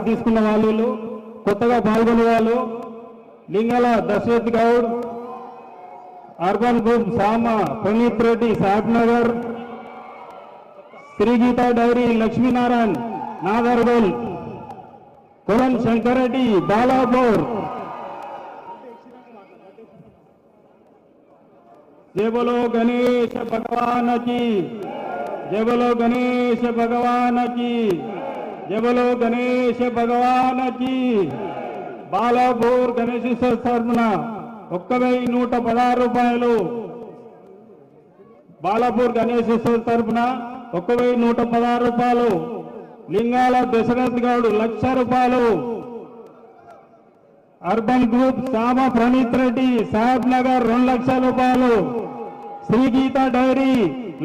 తీసుకున్న వాళ్ళు కొత్తగా పాల్గొనే వాళ్ళు Lingala Dasharath Goud urban group Sama Praneeth Reddy Saheb Nagar Shri Geeta dairy Lakshminarayan Nagarbol Kolam Shankareddy Balapur. జయ బోలో గణేష భగవాన్కి గణేష భగవాన్ जय बोलो गणेश भगवान की బాలాపూర్ గణేశేశ్వర తరఫున ఒక్క వెయ్యి నూట పదహారు రూపాయలు బాలాపూర్ గణేశేశ్వర తరఫున ఒక్క వెయ్యి నూట పదహారు రూపాయలు లింగాల దశరథ్ గౌడ్ లక్ష రూపాయలు అర్బన్ గ్రూప్ సామ ప్రణీత్ రెడ్డి సాహెబ్ నగర్ రెండు లక్షల రూపాయలు శ్రీ గీత డైరీ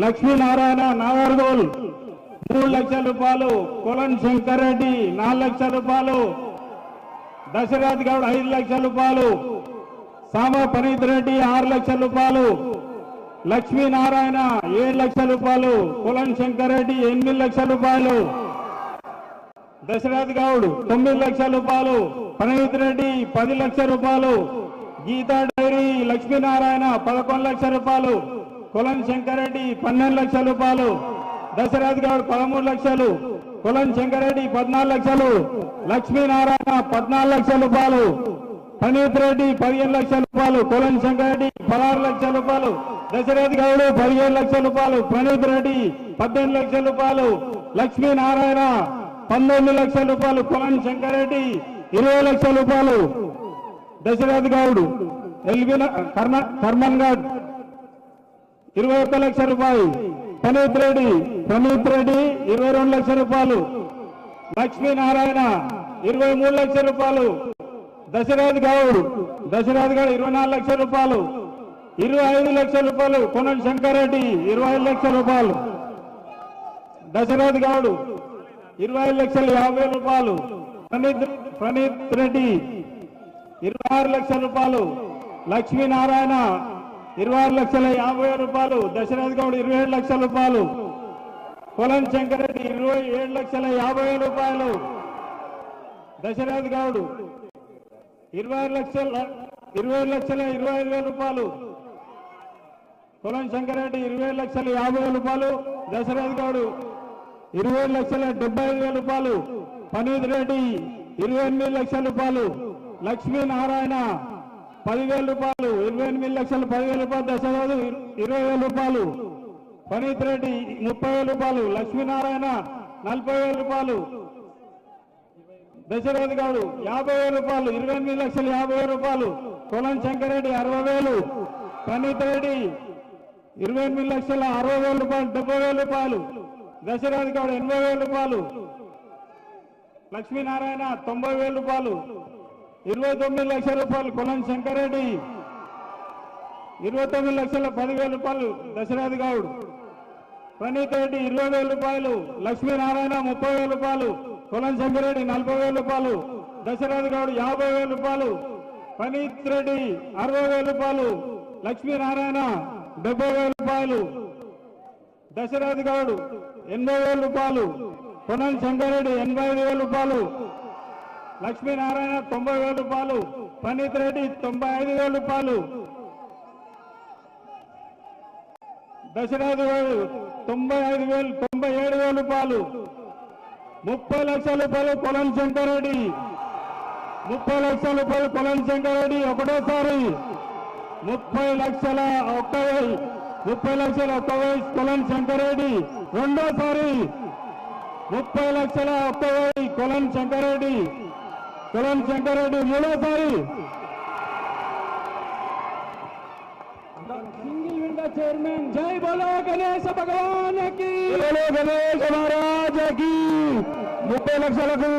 లక్ష్మీనారాయణ నాగర్గోల్ మూడు లక్షల రూపాయలు కొలన్ శంకర్ రెడ్డి నాలుగు లక్షల రూపాయలు. దశరథ్ గౌడ్ ఐదు లక్షల రూపాయలు. సామ పనీత్ రెడ్డి ఆరు లక్షల రూపాయలు. లక్ష్మీనారాయణ ఏడు లక్షల రూపాయలు. కులం శంకర్ రెడ్డి ఎనిమిది లక్షల రూపాయలు. దశరథ్ గౌడ్ తొమ్మిది లక్షల రూపాయలు. పనీత్ రెడ్డి పది లక్షల రూపాయలు. గీతా డైరీ లక్ష్మీనారాయణ పదకొండు లక్షల రూపాయలు. కులం శంకరెడ్డి పన్నెండు లక్షల రూపాయలు. దశరథ్ గౌడ్ పదమూడు లక్షలు కులం శంకరెడ్డి పద్నాలుగు లక్షలు లక్ష్మీనారాయణ పద్నాలుగు లక్షల రూపాయలు ప్రణీత్ రెడ్డి పదిహేను లక్షల రూపాయలు కులం శంకరెడ్డి పదహారు లక్షల రూపాయలు దశరథ్ గౌడ్ పదిహేను లక్షల రూపాయలు ప్రణీత్ రెడ్డి పద్దెనిమిది లక్షల రూపాయలు లక్ష్మీనారాయణ పంతొమ్మిది లక్షల రూపాయలు కులం శంకరెడ్డి ఇరవై లక్షల రూపాయలు. దశరథ్ గౌడ్ ఎల్బిన కర్మ కర్మన్ గడ్ ఇరవై ఒక్క లక్ష రూపాయలు. ప్రణీత్ రెడ్డి ప్రణీత్ రెడ్డి ఇరవై రెండు లక్షల రూపాయలు. లక్ష్మీనారాయణ ఇరవై మూడు లక్షల రూపాయలు. దశరథ్ గౌడ్ దశరథ్ గౌడ్ ఇరవై నాలుగు లక్షల రూపాయలు. ఇరవై ఐదు లక్షల రూపాయలు కొనం శంకరెడ్డి ఇరవై ఐదు లక్షల రూపాయలు. దశరథ్ గౌడ్ ఇరవై ఐదు లక్షల యాభై రూపాయలు. ప్రణీత్ ప్రణీత్ రెడ్డి ఇరవై ఆరు లక్షల రూపాయలు. లక్ష్మీనారాయణ ఇరవై ఆరు లక్షల యాభై రూపాయలు దశరథ్ గౌడ్ ఇరవై ఏడు లక్షల రూపాయలు కొలం శంకరెడ్డి ఇరవై ఏడు లక్షల యాభై రూపాయలు దశరథ్ గౌడ్ ఇరవై లక్షల ఇరవై లక్షల ఇరవై ఐదు వేల రూపాయలు కొలం శంకరెడ్డి ఇరవై లక్షల యాభై వేల రూపాయలు దశరథ్ గౌడ్ ఇరవై లక్షల డెబ్బై ఐదు వేల రూపాయలు పనీత్ రెడ్డి ఇరవై ఎనిమిది లక్షల రూపాయలు లక్ష్మీనారాయణ పదివేల రూపాయలు ఇరవై ఎనిమిది లక్షల పదివేల రూపాయలు దశరథు ఇరవై వేల రూపాయలు. పనీత్ రెడ్డి ముప్పై వేల రూపాయలు లక్ష్మీనారాయణ నలభై వేల రూపాయలు. దశరథ్ గారు యాభై వేల రూపాయలు ఇరవై ఎనిమిది లక్షల యాభై వేల రూపాయలు. కొలం శంకరెడ్డి అరవై వేలు. పనీత్ రెడ్డి ఇరవై ఎనిమిది లక్షల అరవై వేల రూపాయలు డెబ్బై వేల రూపాయలు. దశరథ్ గౌడ్ ఎనభై వేల రూపాయలు. లక్ష్మీనారాయణ తొంభై వేల రూపాయలు. ఇరవై తొమ్మిది లక్షల రూపాయలు కొలం శంకరెడ్డి. ఇరవై తొమ్మిది లక్షల పదివేల రూపాయలు దశరథ్ గౌడ్. ప్రణీత్ రెడ్డి ఇరవై వేల రూపాయలు లక్ష్మీనారాయణ ముప్పై వేల రూపాయలు కొలం శంకరెడ్డి నలభై వేల రూపాయలు దశరథ్ గౌడ్ యాభై వేల రూపాయలు ప్రణీత్ రెడ్డి అరవై వేల రూపాయలు లక్ష్మీనారాయణ డెబ్బై వేల రూపాయలు దశరథ్ గౌడ్ ఎనభై వేల రూపాయలు కొనం శంకరెడ్డి ఎనభై ఐదు వేల రూపాయలు లక్ష్మీనారాయణ తొంభై వేల రూపాయలు ప్రణీత్ రెడ్డి తొంభై ఐదు వేల రూపాయలు. దశరథ గారు తొంభై ఐదు వేలు తొంభై ఏడు వేల రూపాయలు. ముప్పై లక్షల రూపాయలు కొలం శంకరెడ్డి ముప్పై లక్షల రూపాయలు కొలం శంకరెడ్డి ఒకటోసారి. ముప్పై లక్షల ఒక్క ముప్పై లక్షల ఒక్క వెయ్యి కొలం శంకరెడ్డి రెండోసారి. ముప్పై లక్షల ఒక్క వెయ్యి కొలం శంకరెడ్డి కొలం శంకరెడ్డి మూడోసారి సింగిల్ విండో చైర్మన్ జై బోలో గణేశ భగవాన్ బోలో మహారాజకి ముప్పై లక్షలకు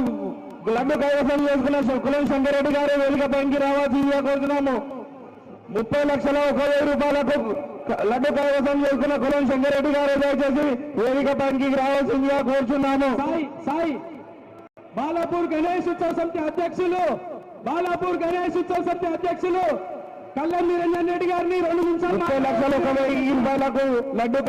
లడ్డు కైవసం చేసుకున్న కులం శంకరెడ్డి గారు వేదిక పైకి రావాల్సిందిగా కోరుతున్నాము. ముప్పై లక్షల ఒక వెయ్యి రూపాయలకు లడ్డు కైవసం చేసుకున్న కులం శంకరెడ్డి గారు దయచేసి వేదిక పైకి రావాల్సిందిగా కోరుచున్నాము. సాయి సాయి బాలాపూర్ గణేష్ ఉత్సవ సమితి అధ్యక్షులు బాలాపూర్ గణేష్ ఉత్సవ సమితి అధ్యక్షులు కళ్యాణ్ నిరంజన్ రెడ్డి గారిని రెండు నిమిషాలు లక్షల ఒక లడ్డు